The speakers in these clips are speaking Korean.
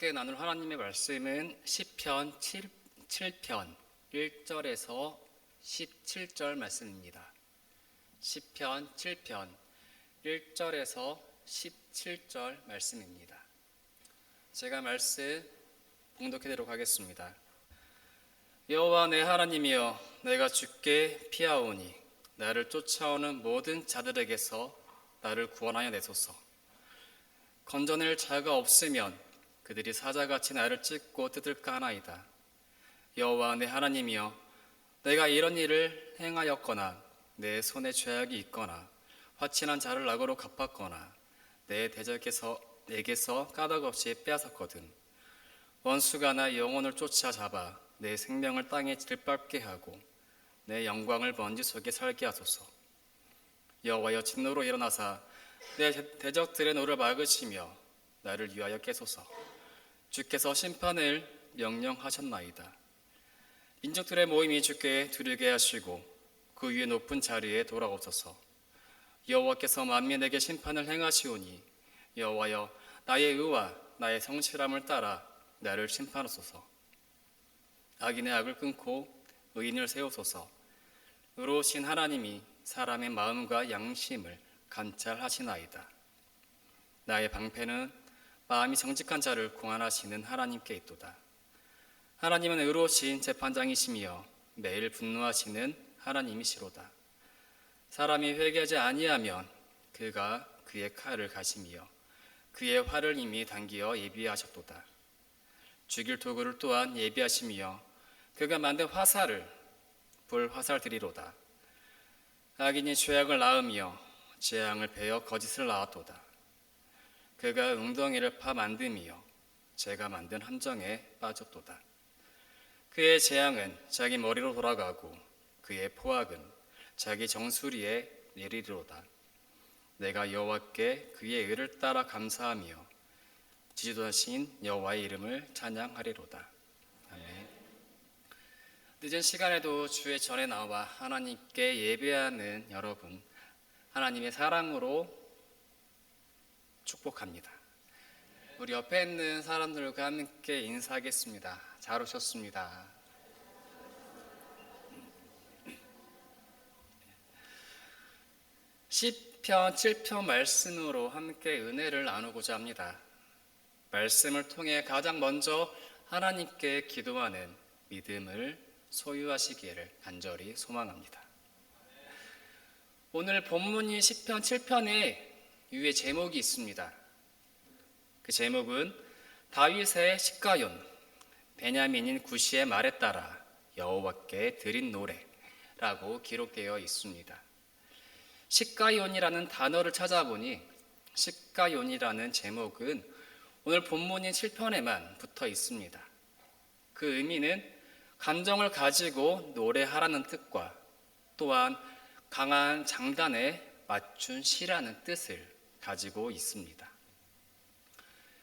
함께 나눌 하나님의 말씀은 시편 7, 7편 1절에서 17절 말씀입니다. 시편 7편 1절에서 17절 말씀입니다. 제가 말씀 봉독해드리도록 하겠습니다. 여호와 내 하나님이여 내가 주께 피하오니 나를 쫓아오는 모든 자들에게서 나를 구원하여 내소서 건져낼 자가 없으면 그들이 사자같이 나를 찢고 뜯을까 하나이다 여호와 내 하나님이여 내가 이런 일을 행하였거나 내 손에 죄악이 있거나 화친한 자를 악으로 갚았거나 내 대적에서 내게서 까닭없이 빼앗았거든 원수가 나 영혼을 쫓아 잡아 내 생명을 땅에 질밟게 하고 내 영광을 먼지 속에 살게 하소서. 여호와여 진노로 일어나사 내 대적들의 노를 막으시며 나를 위하여 깨소서. 주께서 심판을 명령하셨나이다. 민족들의 모임이 주께 두르게 하시고 그 위에 높은 자리에 돌아오소서. 여호와께서 만민에게 심판을 행하시오니 여호와여 나의 의와 나의 성실함을 따라 나를 심판하소서. 악인의 악을 끊고 의인을 세우소서. 의로우신 하나님이 사람의 마음과 양심을 감찰하시나이다. 나의 방패는 마음이 정직한 자를 공안하시는 하나님께 있도다. 하나님은 의로우신 재판장이시며 매일 분노하시는 하나님이시로다. 사람이 회개하지 아니하면 그가 그의 칼을 가시며 그의 활을 이미 당기어 예비하셨도다. 죽일 도구를 또한 예비하시며 그가 만든 화살을 불 화살들이로다. 악인이 죄악을 낳으며 재앙을 베어 거짓을 낳았도다. 그가 웅덩이를 파 만듦이요 제가 만든 함정에 빠졌도다. 그의 재앙은 자기 머리로 돌아가고 그의 포악은 자기 정수리에 내리리로다. 내가 여호와께 그의 의를 따라 감사하며 지지도하신 여호와의 이름을 찬양하리로다. 아멘. 늦은 시간에도 주의 전에 나와 하나님께 예배하는 여러분, 하나님의 사랑으로 축복합니다. 우리 옆에 있는 사람들과 함께 인사하겠습니다. 잘 오셨습니다. 시편 7편 말씀으로 함께 은혜를 나누고자 합니다. 말씀을 통해 가장 먼저 하나님께 기도하는 믿음을 소유하시기를 간절히 소망합니다. 오늘 본문인 10편 7편에 유의 제목이 있습니다. 그 제목은 다윗의 시가연 베냐민인 구시의 말에 따라 여호와께 드린 노래라고 기록되어 있습니다. 시가연이라는 단어를 찾아보니 시가연이라는 제목은 오늘 본문인 7편에만 붙어 있습니다. 그 의미는 감정을 가지고 노래하라는 뜻과 또한 강한 장단에 맞춘 시라는 뜻을 가지고 있습니다.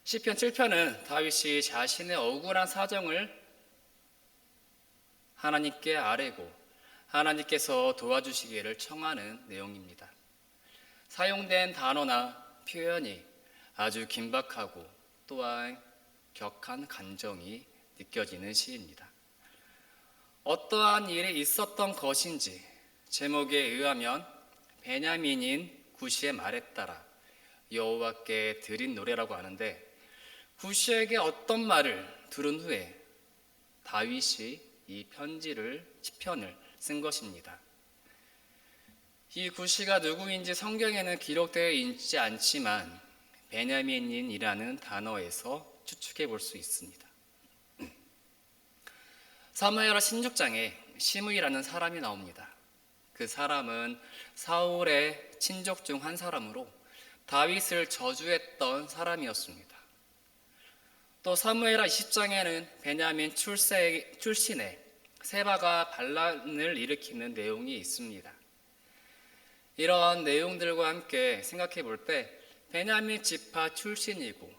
시편 7편은 다윗이 자신의 억울한 사정을 하나님께 아뢰고 하나님께서 도와주시기를 청하는 내용입니다. 사용된 단어나 표현이 아주 긴박하고 또한 격한 감정이 느껴지는 시입니다. 어떠한 일이 있었던 것인지 제목에 의하면 베냐민인 구시의 말에 따라 여호와께 드린 노래라고 하는데 구시에게 어떤 말을 들은 후에 다윗이 이 편지를 시편을 쓴 것입니다. 이 구시가 누구인지 성경에는 기록되어 있지 않지만 베냐민인이라는 단어에서 추측해 볼 수 있습니다. 사무엘하 신족장에 시므이라는 사람이 나옵니다. 그 사람은 사울의 친족 중 한 사람으로 다윗을 저주했던 사람이었습니다. 또 사무엘하 20장에는 베냐민 출세, 출신의 세바가 반란을 일으키는 내용이 있습니다. 이러한 내용들과 함께 생각해 볼 때 베냐민 지파 출신이고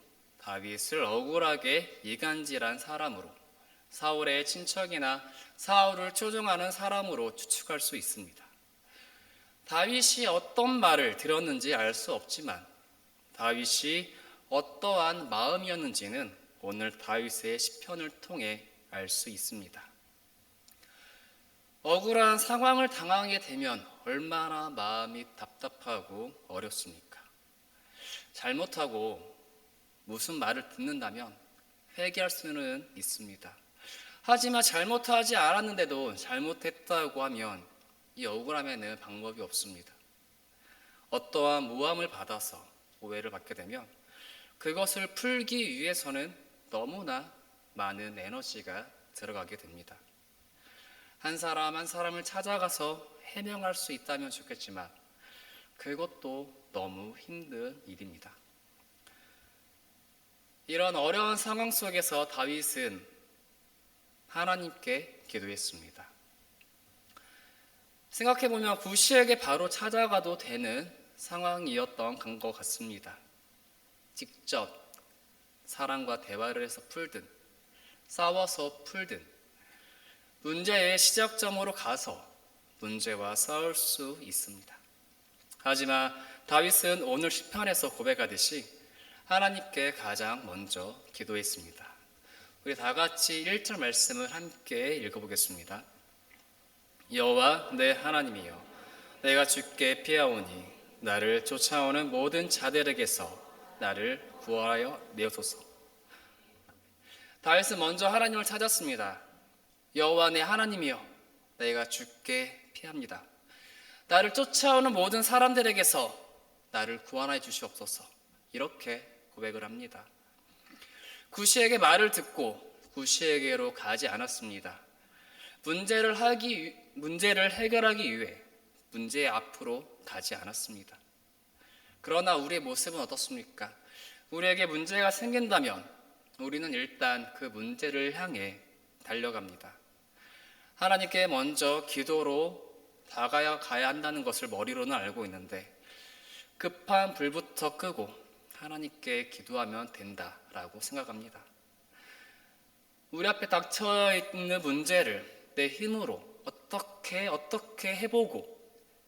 다윗을 억울하게 이간질한 사람으로 사울의 친척이나 사울을 조종하는 사람으로 추측할 수 있습니다. 다윗이 어떤 말을 들었는지 알 수 없지만 다윗이 어떠한 마음이었는지는 오늘 다윗의 시편을 통해 알 수 있습니다. 억울한 상황을 당하게 되면 얼마나 마음이 답답하고 어렵습니까? 잘못하고 무슨 말을 듣는다면 회개할 수는 있습니다. 하지만 잘못하지 않았는데도 잘못했다고 하면 이 억울함에는 방법이 없습니다. 어떠한 모함을 받아서 오해를 받게 되면 그것을 풀기 위해서는 너무나 많은 에너지가 들어가게 됩니다. 한 사람 한 사람을 찾아가서 해명할 수 있다면 좋겠지만 그것도 너무 힘든 일입니다. 이런 어려운 상황 속에서 다윗은 하나님께 기도했습니다. 생각해보면 구시에게 바로 찾아가도 되는 상황이었던 것 같습니다. 직접 사람과 대화를 해서 풀든 싸워서 풀든 문제의 시작점으로 가서 문제와 싸울 수 있습니다. 하지만 다윗은 오늘 시편에서 고백하듯이 하나님께 가장 먼저 기도했습니다. 우리 다 같이 1절 말씀을 함께 읽어보겠습니다. 여호와 내 하나님이여 내가 주께 피하오니 나를 쫓아오는 모든 자들에게서 나를 구하여 내어소서. 다윗은 먼저 하나님을 찾았습니다. 여호와 내 하나님이여 내가 주께 피합니다. 나를 쫓아오는 모든 사람들에게서 나를 구원하여 주시옵소서. 이렇게 고백을 합니다. 구시에게 말을 듣고 구시에게로 가지 않았습니다. 문제를 하기 문제를 해결하기 위해 문제 앞으로 가지 않았습니다. 그러나 우리의 모습은 어떻습니까? 우리에게 문제가 생긴다면 우리는 일단 그 문제를 향해 달려갑니다. 하나님께 먼저 기도로 다가야 가야 한다는 것을 머리로는 알고 있는데 급한 불부터 끄고 하나님께 기도하면 된다라고 생각합니다. 우리 앞에 닥쳐 있는 문제를 내 힘으로 어떻게 어떻게 해보고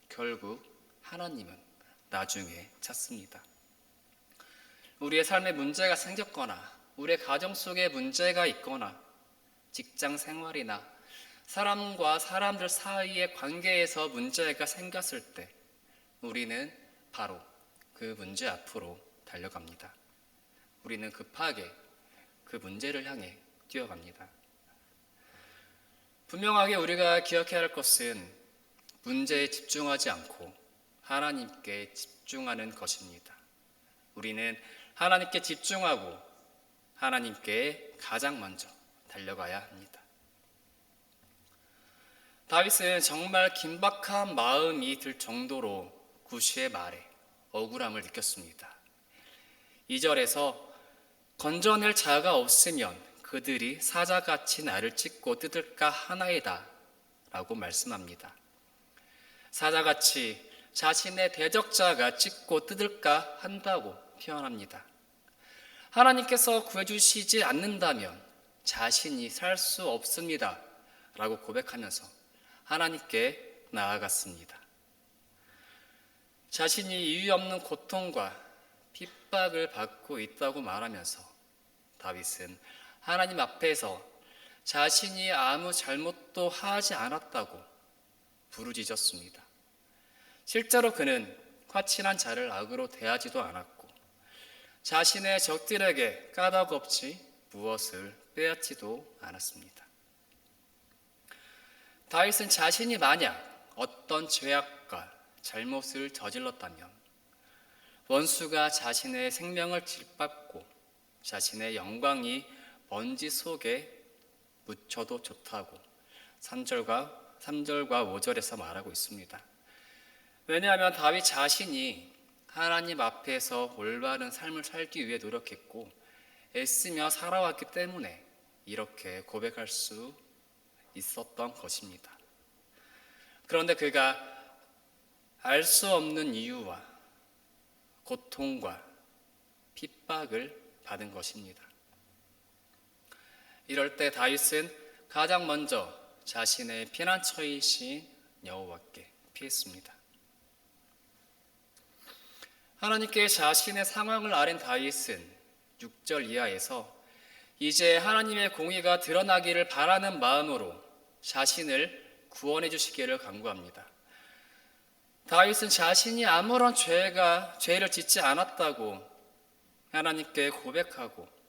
결국 하나님은 나중에 찾습니다. 우리의 삶에 문제가 생겼거나 우리의 가정 속에 문제가 있거나 직장 생활이나 사람과 사람들 사이의 관계에서 문제가 생겼을 때 우리는 바로 그 문제 앞으로 달려갑니다. 우리는 급하게 그 문제를 향해 뛰어갑니다. 분명하게 우리가 기억해야 할 것은 문제에 집중하지 않고 하나님께 집중하는 것입니다. 우리는 하나님께 집중하고 하나님께 가장 먼저 달려가야 합니다. 다윗은 정말 긴박한 마음이 들 정도로 구시의 말에 억울함을 느꼈습니다. 2절에서 건져낼 자가 없으면 그들이 사자같이 나를 찢고 뜯을까 하나이다 라고 말씀합니다. 사자같이 자신의 대적자가 찢고 뜯을까 한다고 표현합니다. 하나님께서 구해주시지 않는다면 자신이 살 수 없습니다. 라고 고백하면서 하나님께 나아갔습니다. 자신이 이유 없는 고통과 핍박을 받고 있다고 말하면서 다윗은 하나님 앞에서 자신이 아무 잘못도 하지 않았다고 부르짖었습니다. 실제로 그는 화친한 자를 악으로 대하지도 않았고 자신의 적들에게 까닭 없이 무엇을 빼앗지도 않았습니다. 다윗은 자신이 만약 어떤 죄악과 잘못을 저질렀다면 원수가 자신의 생명을 짓밟고 자신의 영광이 먼지 속에 묻혀도 좋다고 3절과 3절과 5절에서 말하고 있습니다. 왜냐하면 다윗 자신이 하나님 앞에서 올바른 삶을 살기 위해 노력했고 애쓰며 살아왔기 때문에 이렇게 고백할 수 있었던 것입니다. 그런데 그가 알 수 없는 이유와 고통과 핍박을 받은 것입니다. 이럴 때 다윗은 가장 먼저 자신의 피난처이신 여호와께 피했습니다. 하나님께 자신의 상황을 아린 다윗은 6절 이하에서 이제 하나님의 공의가 드러나기를 바라는 마음으로 자신을 구원해 주시기를 간구합니다. 다윗은 자신이 아무런 죄가 죄를 짓지 않았다고 하나님께 고백하고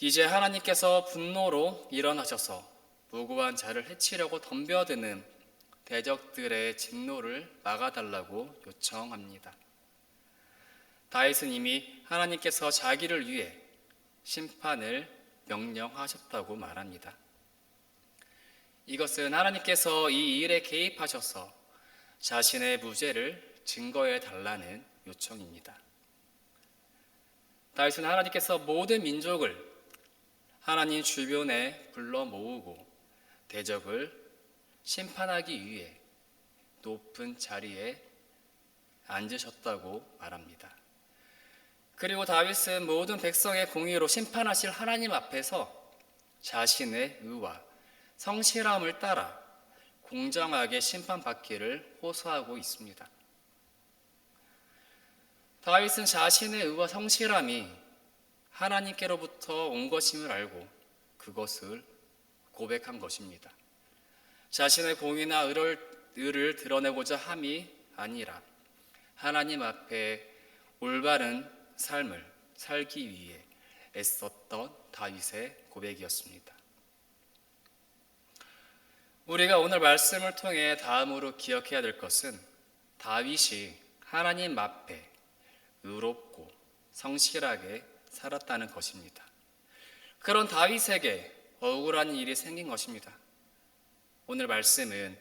이제 하나님께서 분노로 일어나셔서 무고한 자를 해치려고 덤벼드는 대적들의 진노를 막아달라고 요청합니다. 다윗은 이미 하나님께서 자기를 위해 심판을 명령하셨다고 말합니다. 이것은 하나님께서 이 일에 개입하셔서 자신의 무죄를 증거해 달라는 요청입니다. 다윗은 하나님께서 모든 민족을 하나님 주변에 불러 모으고 대적을 심판하기 위해 높은 자리에 앉으셨다고 말합니다. 그리고 다윗은 모든 백성의 공의로 심판하실 하나님 앞에서 자신의 의와 성실함을 따라 공정하게 심판받기를 호소하고 있습니다. 다윗은 자신의 의와 성실함이 하나님께로부터 온 것임을 알고 그것을 고백한 것입니다. 자신의 공의나 의를, 의를 드러내고자 함이 아니라 하나님 앞에 올바른 삶을 살기 위해 애썼던 다윗의 고백이었습니다. 우리가 오늘 말씀을 통해 다음으로 기억해야 될 것은 다윗이 하나님 앞에 의롭고 성실하게 살았다는 것입니다. 그런 다윗에게 억울한 일이 생긴 것입니다. 오늘 말씀은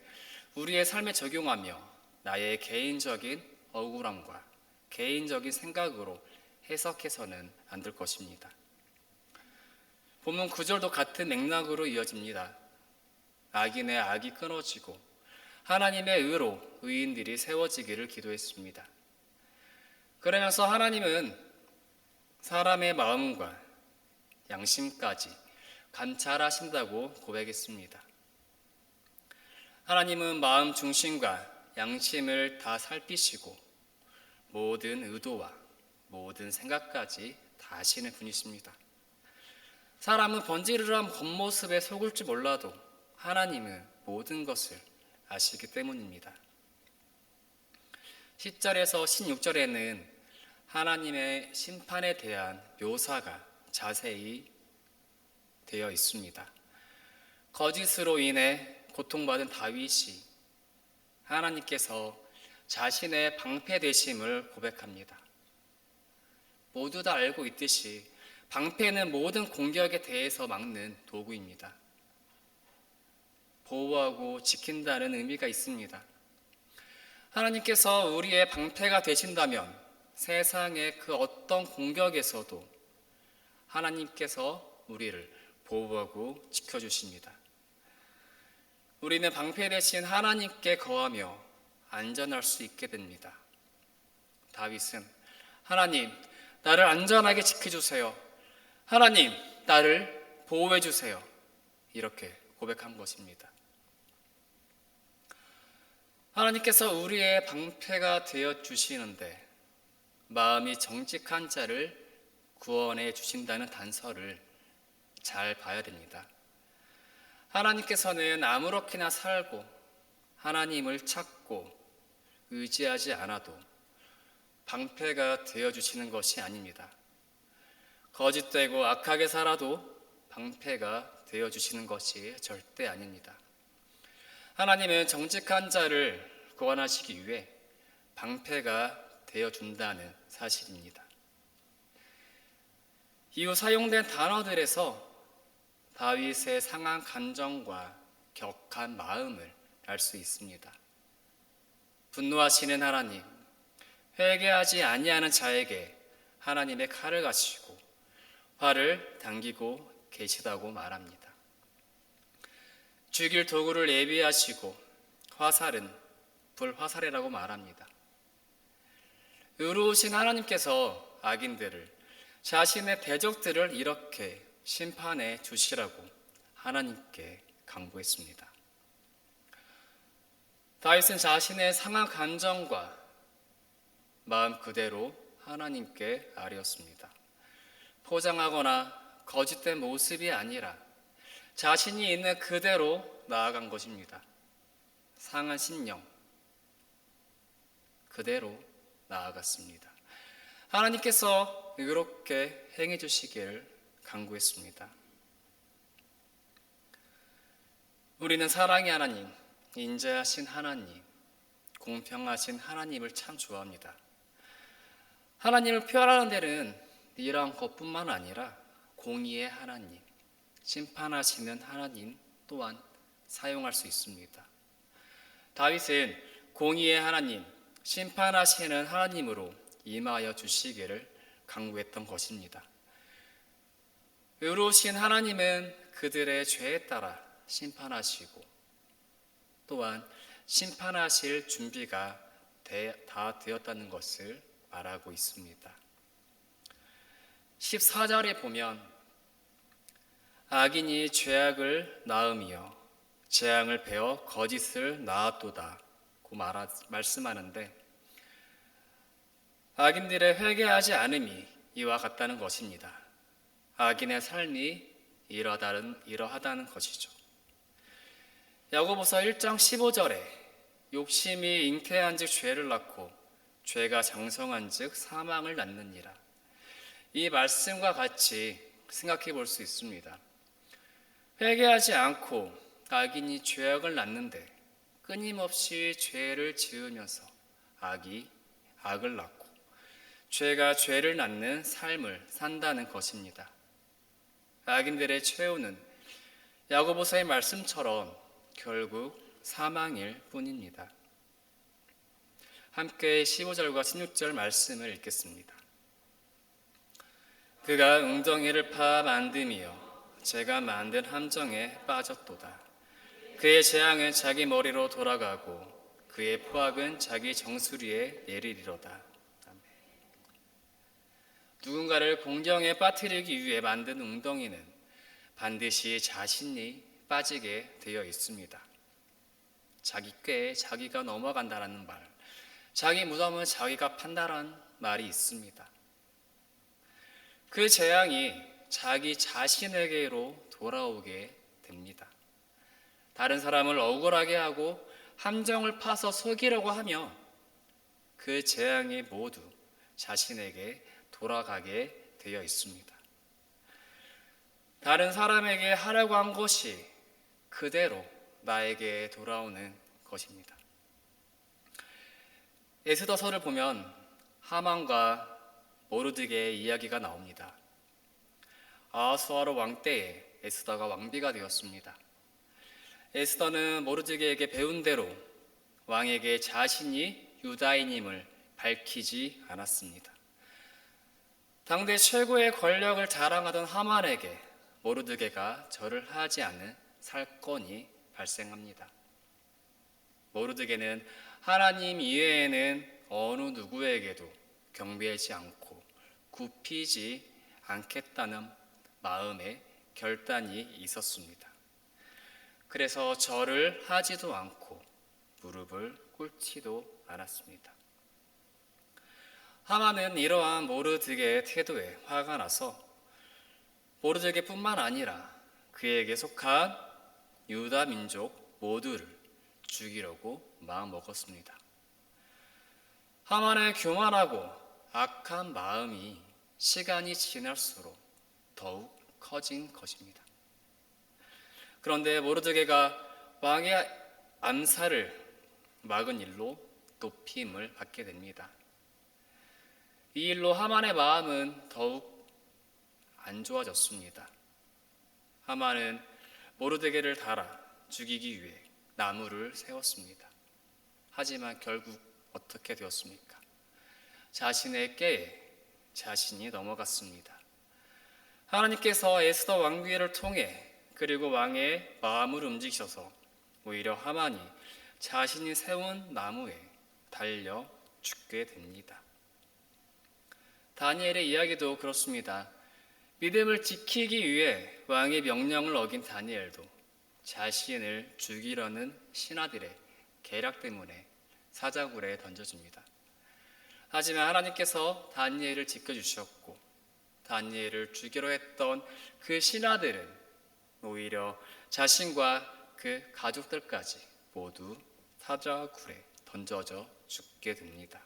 우리의 삶에 적용하며 나의 개인적인 억울함과 개인적인 생각으로 해석해서는 안 될 것입니다. 본문 구절도 같은 맥락으로 이어집니다. 악인의 악이 끊어지고 하나님의 의로 의인들이 세워지기를 기도했습니다. 그러면서 하나님은 사람의 마음과 양심까지 감찰하신다고 고백했습니다. 하나님은 마음 중심과 양심을 다 살피시고 모든 의도와 모든 생각까지 다 아시는 분이십니다. 사람은 번지르르한 겉모습에 속을지 몰라도 하나님은 모든 것을 아시기 때문입니다. 10절에서 16절에는 하나님의 심판에 대한 묘사가 자세히 되어 있습니다. 거짓으로 인해 고통받은 다윗이 하나님께서 자신의 방패되심을 고백합니다. 모두 다 알고 있듯이 방패는 모든 공격에 대해서 막는 도구입니다. 보호하고 지킨다는 의미가 있습니다. 하나님께서 우리의 방패가 되신다면 세상의 그 어떤 공격에서도 하나님께서 우리를 보호하고 지켜주십니다. 우리는 방패 대신 하나님께 거하며 안전할 수 있게 됩니다. 다윗은 하나님, 나를 안전하게 지켜주세요. 하나님, 나를 보호해주세요. 이렇게 고백한 것입니다. 하나님께서 우리의 방패가 되어 주시는데 마음이 정직한 자를 구원해 주신다는 단서를 잘 봐야 됩니다. 하나님께서는 아무렇게나 살고 하나님을 찾고 의지하지 않아도 방패가 되어 주시는 것이 아닙니다. 거짓되고 악하게 살아도 방패가 되어 주시는 것이 절대 아닙니다. 하나님은 정직한 자를 구원하시기 위해 방패가 되어 준다는 사실입니다. 이후 사용된 단어들에서 다윗의 상한 감정과 격한 마음을 알 수 있습니다. 분노하시는 하나님, 회개하지 아니하는 자에게 하나님의 칼을 가시고 화를 당기고 계시다고 말합니다. 죽일 도구를 예비하시고 화살은 불화살이라고 말합니다. 의로우신 하나님께서 악인들을 자신의 대적들을 이렇게 심판해 주시라고 하나님께 강구했습니다. 다윗은 자신의 상한 감정과 마음 그대로 하나님께 아뢰었습니다. 포장하거나 거짓된 모습이 아니라 자신이 있는 그대로 나아간 것입니다. 상한 신령 그대로 나아갔습니다. 하나님께서 이렇게 행해 주시기를 간구했습니다. 우리는 사랑의 하나님, 인자하신 하나님, 공평하신 하나님을 참 좋아합니다. 하나님을 표현하는 데는 이러한 것뿐만 아니라 공의의 하나님, 심판하시는 하나님 또한 사용할 수 있습니다. 다윗은 공의의 하나님, 심판하시는 하나님으로 임하여 주시기를 강구했던 것입니다. 의로우신 하나님은 그들의 죄에 따라 심판하시고 또한 심판하실 준비가 다 되었다는 것을 말하고 있습니다. 14절에 보면 악인이 죄악을 낳음이여 재앙을 베어 거짓을 낳았도다 고 말하, 말씀하는데 악인들의 회개하지 않음이 이와 같다는 것입니다. 악인의 삶이 이러다는, 이러하다는 것이죠. 야고보서 1장 15절에 욕심이 잉태한즉 죄를 낳고 죄가 장성한즉 사망을 낳느니라. 이 말씀과 같이 생각해 볼 수 있습니다. 회개하지 않고 악인이 죄악을 낳는데 끊임없이 죄를 지으면서 악이 악을 낳고 죄가 죄를 낳는 삶을 산다는 것입니다. 악인들의 최후는 야고보서의 말씀처럼 결국 사망일 뿐입니다. 함께 15절과 16절 말씀을 읽겠습니다. 그가 웅덩이를 파 만듦이요 제가 만든 함정에 빠졌도다. 그의 재앙은 자기 머리로 돌아가고 그의 포악은 자기 정수리에 내리리로다. 누군가를 공경에 빠뜨리기 위해 만든 웅덩이는 반드시 자신이 빠지게 되어 있습니다. 자기 꾀에 자기가 넘어간다라는 말, 자기 무덤은 자기가 판다라는 말이 있습니다. 그 재앙이 자기 자신에게로 돌아오게 됩니다. 다른 사람을 억울하게 하고 함정을 파서 속이려고 하며 그 재앙이 모두 자신에게 돌아가게 되어 있습니다. 다른 사람에게 하려고 한 것이 그대로 나에게 돌아오는 것입니다. 에스더서를 보면 하만과 모르드게의 이야기가 나옵니다. 아하수아로 왕 때에 에스더가 왕비가 되었습니다. 에스더는 모르드게에게 배운 대로 왕에게 자신이 유다인임을 밝히지 않았습니다. 당대 최고의 권력을 자랑하던 하만에게 모르드게가 절을 하지 않은 살건이 발생합니다. 모르드게는 하나님 이외에는 어느 누구에게도 경배하지 않고 굽히지 않겠다는 마음의 결단이 있었습니다. 그래서 절을 하지도 않고 무릎을 꿇지도 않았습니다. 하만은 이러한 모르드게의 태도에 화가 나서 모르드게뿐만 아니라 그에게 속한 유다 민족 모두를 죽이려고 마음먹었습니다. 하만의 교만하고 악한 마음이 시간이 지날수록 더욱 커진 것입니다. 그런데 모르드게가 왕의 암살을 막은 일로 높임을 받게 됩니다. 이 일로 하만의 마음은 더욱 안 좋아졌습니다. 하만은 모르드게를 달아 죽이기 위해 나무를 세웠습니다. 하지만 결국 어떻게 되었습니까? 자신의 깨에 자신이 넘어갔습니다. 하나님께서 에스더 왕비를 통해 그리고 왕의 마음을 움직이셔서 오히려 하만이 자신이 세운 나무에 달려 죽게 됩니다. 다니엘의 이야기도 그렇습니다. 믿음을 지키기 위해 왕의 명령을 어긴 다니엘도 자신을 죽이려는 신하들의 계략 때문에 사자굴에 던져집니다. 하지만 하나님께서 다니엘을 지켜주셨고 다니엘을 죽이려 했던 그 신하들은 오히려 자신과 그 가족들까지 모두 사자굴에 던져져 죽게 됩니다.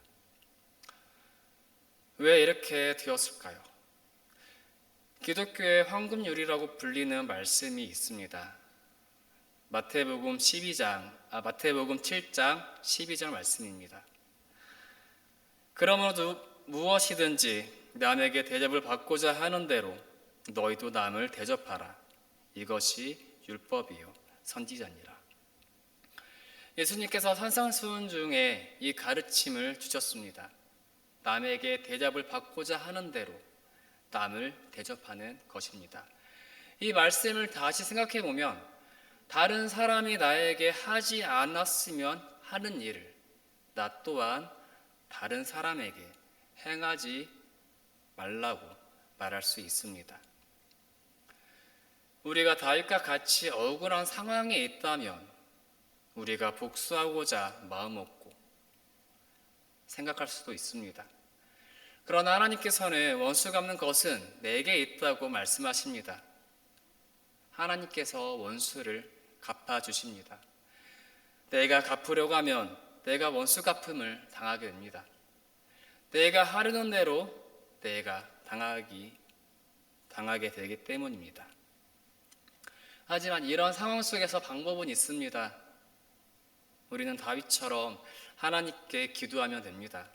왜 이렇게 되었을까요? 기독교의 황금률이라고 불리는 말씀이 있습니다. 마태복음 12장, 아, 마태복음 7장 12절 말씀입니다. 그러므로 무엇이든지 남에게 대접을 받고자 하는 대로 너희도 남을 대접하라. 이것이 율법이요 선지자니라. 예수님께서 산상수훈 중에 이 가르침을 주셨습니다. 남에게 대접을 받고자 하는 대로 남을 대접하는 것입니다. 이 말씀을 다시 생각해 보면 다른 사람이 나에게 하지 않았으면 하는 일을 나 또한 다른 사람에게 행하지 말라고 말할 수 있습니다. 우리가 다윗과 같이 억울한 상황에 있다면 우리가 복수하고자 마음 먹고 생각할 수도 있습니다. 그러나 하나님께서는 원수 갚는 것은 내게 있다고 말씀하십니다. 하나님께서 원수를 갚아 주십니다. 내가 갚으려고 하면 내가 원수 갚음을 당하게 됩니다. 내가 하려는 대로 내가 당하기 당하게 되기 때문입니다. 하지만 이런 상황 속에서 방법은 있습니다. 우리는 다윗처럼 하나님께 기도하면 됩니다.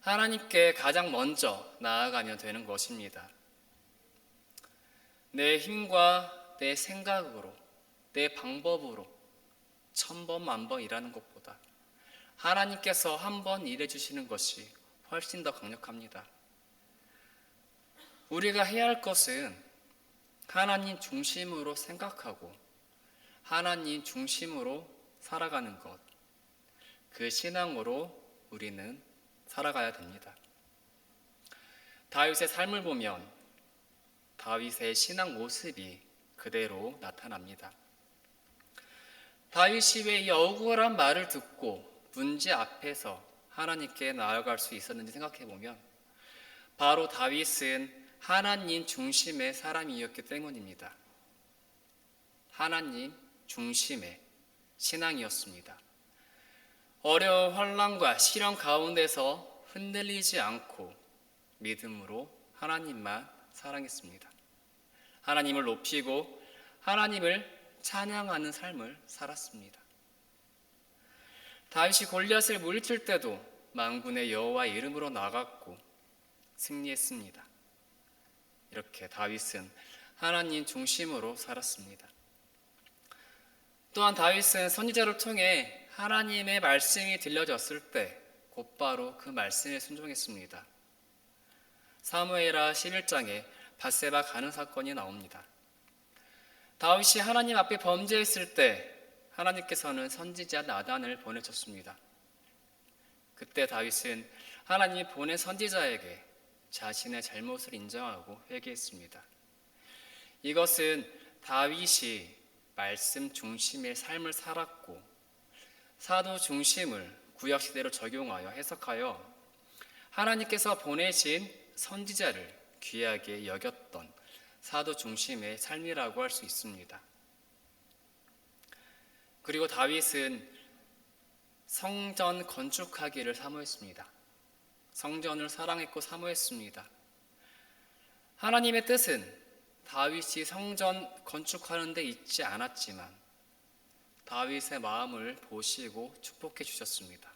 하나님께 가장 먼저 나아가면 되는 것입니다. 내 힘과 내 생각으로, 내 방법으로 천번 만번 일하는 것보다 하나님께서 한 번 일해 주시는 것이 훨씬 더 강력합니다. 우리가 해야 할 것은 하나님 중심으로 생각하고 하나님 중심으로 살아가는 것. 그 신앙으로 우리는 살아가야 됩니다. 다윗의 삶을 보면 다윗의 신앙 모습이 그대로 나타납니다. 다윗이 왜 이 억울한 말을 듣고 문제 앞에서 하나님께 나아갈 수 있었는지 생각해 보면 바로 다윗은 하나님 중심의 사람이었기 때문입니다. 하나님 중심의 신앙이었습니다. 어려운 환란과 시련 가운데서 흔들리지 않고 믿음으로 하나님만 사랑했습니다. 하나님을 높이고 하나님을 찬양하는 삶을 살았습니다. 다윗이 골리앗을 물리칠 때도 만군의 여호와 이름으로 나갔고 승리했습니다. 이렇게 다윗은 하나님 중심으로 살았습니다. 또한 다윗은 선지자를 통해 하나님의 말씀이 들려졌을 때 곧바로 그 말씀에 순종했습니다. 사무엘하 11장에 바세바 가는 사건이 나옵니다. 다윗이 하나님 앞에 범죄했을 때 하나님께서는 선지자 나단을 보내셨습니다. 그때 다윗은 하나님이 보낸 선지자에게 자신의 잘못을 인정하고 회개했습니다. 이것은 다윗이 말씀 중심의 삶을 살았고 사도 중심을 구약 시대로 적용하여 해석하여 하나님께서 보내신 선지자를 귀하게 여겼던 사도 중심의 삶이라고 할 수 있습니다. 그리고 다윗은 성전 건축하기를 사모했습니다. 성전을 사랑했고 사모했습니다. 하나님의 뜻은 다윗이 성전 건축하는 데 있지 않았지만 다윗의 마음을 보시고 축복해 주셨습니다.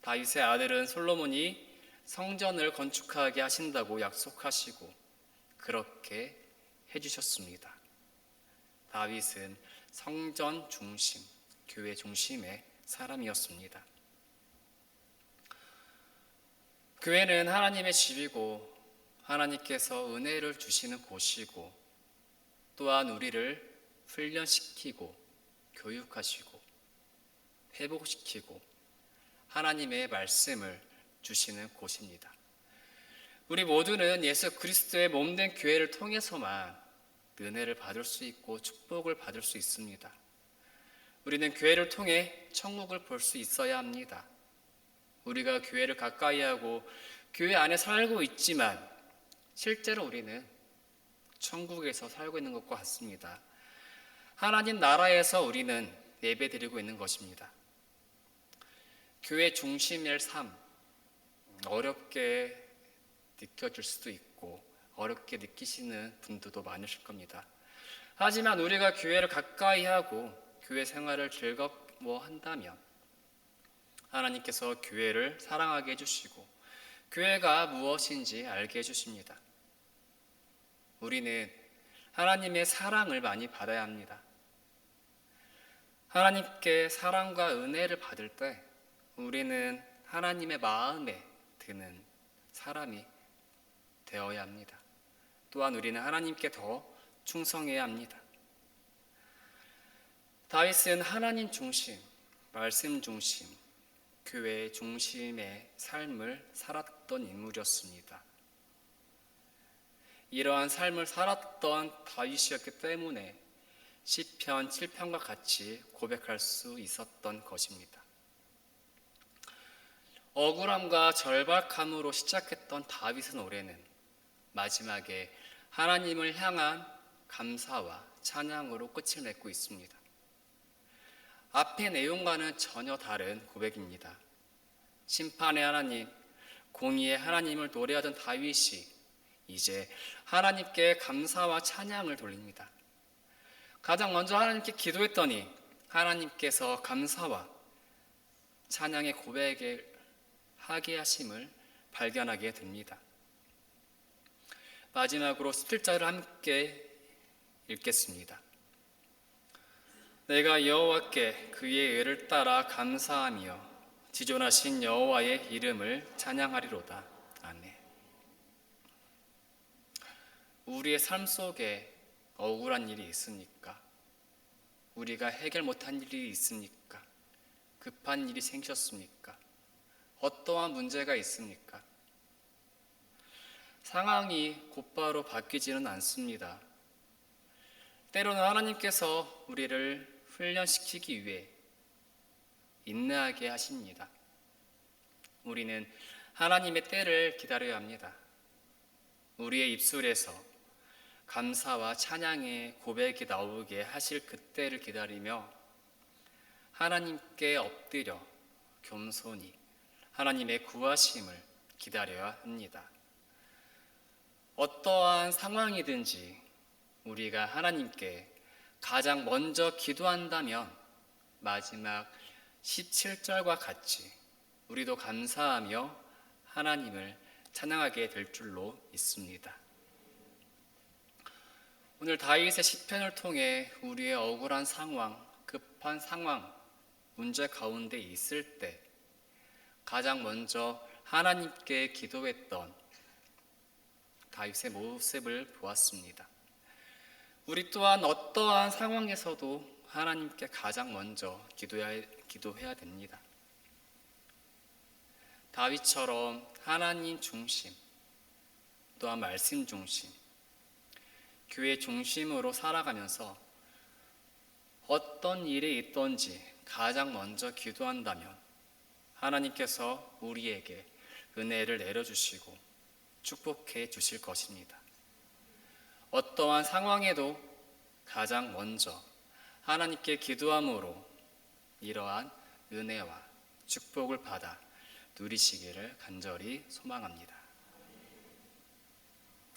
다윗의 아들은 솔로몬이 성전을 건축하게 하신다고 약속하시고 그렇게 해주셨습니다. 다윗은 성전 중심, 교회 중심의 사람이었습니다. 교회는 하나님의 집이고 하나님께서 은혜를 주시는 곳이고 또한 우리를 훈련시키고 교육하시고 회복시키고 하나님의 말씀을 주시는 곳입니다. 우리 모두는 예수 그리스도의 몸된 교회를 통해서만 은혜를 받을 수 있고 축복을 받을 수 있습니다. 우리는 교회를 통해 천국을 볼 수 있어야 합니다. 우리가 교회를 가까이 하고 교회 안에 살고 있지만 실제로 우리는 천국에서 살고 있는 것과 같습니다. 하나님 나라에서 우리는 예배 드리고 있는 것입니다. 교회 중심의 삶, 어렵게 느껴질 수도 있고, 어렵게 느끼시는 분들도 많으실 겁니다. 하지만 우리가 교회를 가까이 하고, 교회 생활을 즐거워한다면, 하나님께서 교회를 사랑하게 해주시고, 교회가 무엇인지 알게 해주십니다. 우리는 하나님의 사랑을 많이 받아야 합니다. 하나님께 사랑과 은혜를 받을 때 우리는 하나님의 마음에 드는 사람이 되어야 합니다. 또한 우리는 하나님께 더 충성해야 합니다. 다윗은 하나님 중심, 말씀 중심, 교회 중심의 삶을 살았던 인물이었습니다. 이러한 삶을 살았던 다윗이었기 때문에 시편 7편과 같이 고백할 수 있었던 것입니다. 억울함과 절박함으로 시작했던 다윗의 노래는 마지막에 하나님을 향한 감사와 찬양으로 끝을 맺고 있습니다. 앞의 내용과는 전혀 다른 고백입니다. 심판의 하나님, 공의의 하나님을 노래하던 다윗이 이제 하나님께 감사와 찬양을 돌립니다. 가장 먼저 하나님께 기도했더니 하나님께서 감사와 찬양의 고백을 하게 하심을 발견하게 됩니다. 마지막으로 17절을 함께 읽겠습니다. 내가 여호와께 그의 의를 따라 감사하며 지존하신 여호와의 이름을 찬양하리로다. 아멘. 우리의 삶 속에 억울한 일이 있습니까? 우리가 해결 못한 일이 있습니까? 급한 일이 생겼습니까? 어떠한 문제가 있습니까? 상황이 곧바로 바뀌지는 않습니다. 때로는 하나님께서 우리를 훈련시키기 위해 인내하게 하십니다. 우리는 하나님의 때를 기다려야 합니다. 우리의 입술에서 감사와 찬양의 고백이 나오게 하실 그때를 기다리며 하나님께 엎드려 겸손히 하나님의 구하심을 기다려야 합니다. 어떠한 상황이든지 우리가 하나님께 가장 먼저 기도한다면 마지막 17절과 같이 우리도 감사하며 하나님을 찬양하게 될 줄로 믿습니다. 오늘 다윗의 시편을 통해 우리의 억울한 상황, 급한 상황, 문제 가운데 있을 때 가장 먼저 하나님께 기도했던 다윗의 모습을 보았습니다. 우리 또한 어떠한 상황에서도 하나님께 가장 먼저 기도해야, 됩니다. 다윗처럼 하나님 중심, 또한 말씀 중심, 교회 중심으로 살아가면서 어떤 일이 있던지 가장 먼저 기도한다면 하나님께서 우리에게 은혜를 내려주시고 축복해 주실 것입니다. 어떠한 상황에도 가장 먼저 하나님께 기도함으로 이러한 은혜와 축복을 받아 누리시기를 간절히 소망합니다.